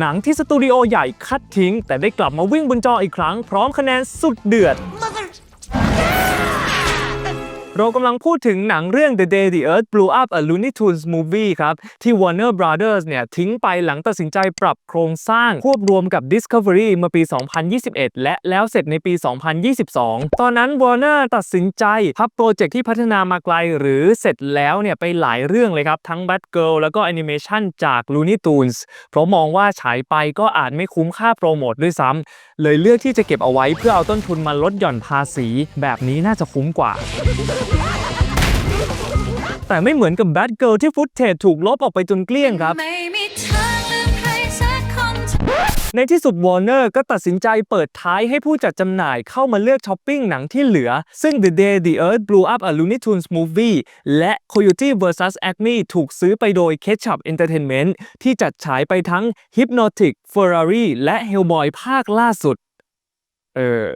หนังที่สตูดิโอใหญ่คัดทิ้ง แต่ได้กลับมาวิ่งบนจออีกครั้ง พร้อมคะแนนสุดเดือด เรากำลังพูดถึงหนังเรื่อง The Day the Earth Blew Up a Looney Tunes Movie ครับ ที่ Warner Brothers เนี่ย ทิ้งไปหลังตัดสินใจปรับโครงสร้าง ควบรวมกับ Discovery เมื่อปี 2021 และแล้วเสร็จในปี 2022 ตอนนั้น Warner ตัดสินใจพับโปรเจกต์ที่พัฒนามาไกล หรือเสร็จแล้วเนี่ย ไปหลายเรื่องเลยครับ ทั้ง Batgirl แล้วก็แอนิเมชันจาก Looney Tunes เพราะมองว่าฉายไปก็อาจไม่คุ้มค่าโปรโมทด้วยซ้ำเลยเลือกที่จะเก็บเอาไว้เพื่อเอาต้นทุนมาลดหย่อนภาษี แบบนี้น่าจะคุ้มกว่าแต่ไม่เหมือนกับ Bad Girl ที่ฟุตเทจถูกลบออกไปจนเกลี้ยงครับ ไม่มีทางลืมใครสักคนในที่สุด Warner ก็ตัดสินใจเปิดท้ายให้ผู้จัดจำหน่ายเข้ามาเลือกช้อปปิ้งหนังที่เหลือ ซึ่ง The Day the Earth Blew Up a Looney Tunes Movie และ Coyote vs Acme ถูกซื้อไปโดย Ketchup Entertainment ที่จัดฉายไปทั้ง Hypnotic Ferrari และ Hellboy ภาคล่าสุด เออ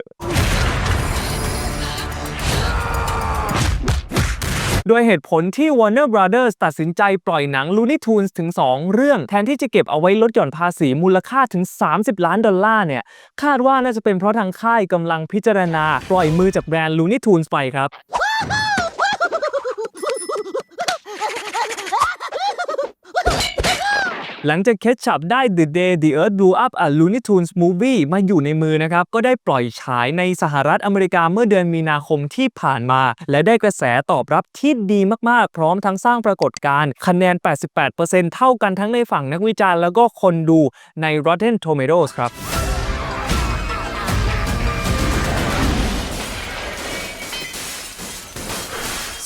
โดยเหตุผลที่ Warner Brothers ตัดสินใจปล่อยหนัง Looney Tunes ถึง 2 เรื่อง แทนที่จะเก็บเอาไว้ลดหย่อนภาษีมูลค่าถึง 30 ล้านดอลลาร์เนี่ย คาดว่าน่าจะเป็นเพราะทางค่ายกำลังพิจารณา ปล่อยมือจากแบรนด์ Looney Tunes ไปครับ หลังจากเคชับได้ The Day the Earth Blew Up a Looney Tunes Movie มาอยู่ในมือนะครับ ก็ได้ปล่อยฉายในสหรัฐอเมริกาเมื่อเดือนมีนาคมที่ผ่านมา และได้กระแสตอบรับที่ดีมากๆ พร้อมทั้งสร้างปรากฏการณ์คะแนน 88%เท่ากันทั้งในฝั่งนักวิจารณ์แล้วก็คนดูใน Rotten Tomatoes ครับ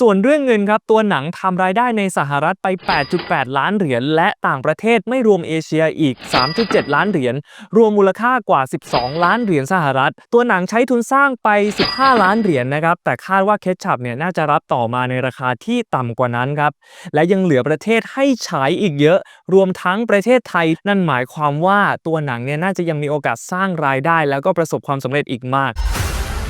ส่วนเรื่องเงินครับ ตัวหนังทำรายได้ในสหรัฐไป 8.8 ล้านเหรียญ และต่างประเทศไม่รวมเอเชียอีก 3.7 ล้านเหรียญ รวมมูลค่ากว่า 12 ล้านเหรียญสหรัฐ ตัวหนังใช้ทุนสร้างไป 15 ล้านเหรียญนะครับ แต่คาดว่าเคชับเนี่ยน่าจะรับต่อมาในราคาที่ต่ำกว่านั้นครับ และยังเหลือประเทศให้ฉายอีกเยอะ รวมทั้งประเทศไทย นั่นหมายความว่าตัวหนังเนี่ยน่าจะยังมีโอกาสสร้างรายได้ แล้วก็ประสบความสำเร็จอีกมาก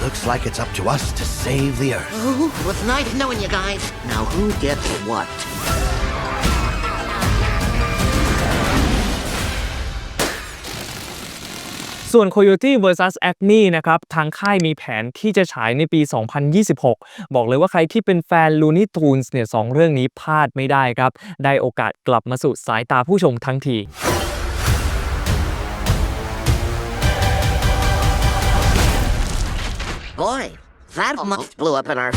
Looks like it's up to us to save the Earth. Oh, it was nice knowing you guys. Now who gets what? ส่วน Coyote vs Acme นะครับ ทางค่ายมีแผนที่จะฉายในปี 2026 บอกเลยว่าใครที่เป็นแฟน Looney Tunes เนี่ยสองเรื่องนี้พลาดไม่ได้ครับ ได้โอกาสกลับมาสู่สายตาผู้ชมทั้งที Boy, that almost blew up in our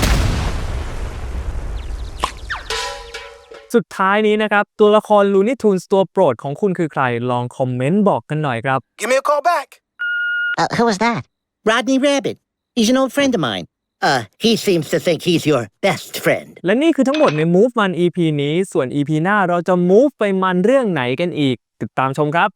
สุดท้ายนี้นะครับ ตัวละคร Looney Tunes ตัวโปรดของคุณคือใคร ลองคอมเมนต์บอกกันหน่อยครับ Give me a call back. Uh, who was that? Rodney Rabbit. He's an old friend of mine. Uh, he seems to think he's your best friend. และนี่คือทั้งหมดใน Move มัน EP นี้ ส่วน EP หน้าเราจะ Move ไปมันเรื่องไหนกันอีก ติดตามชมครับ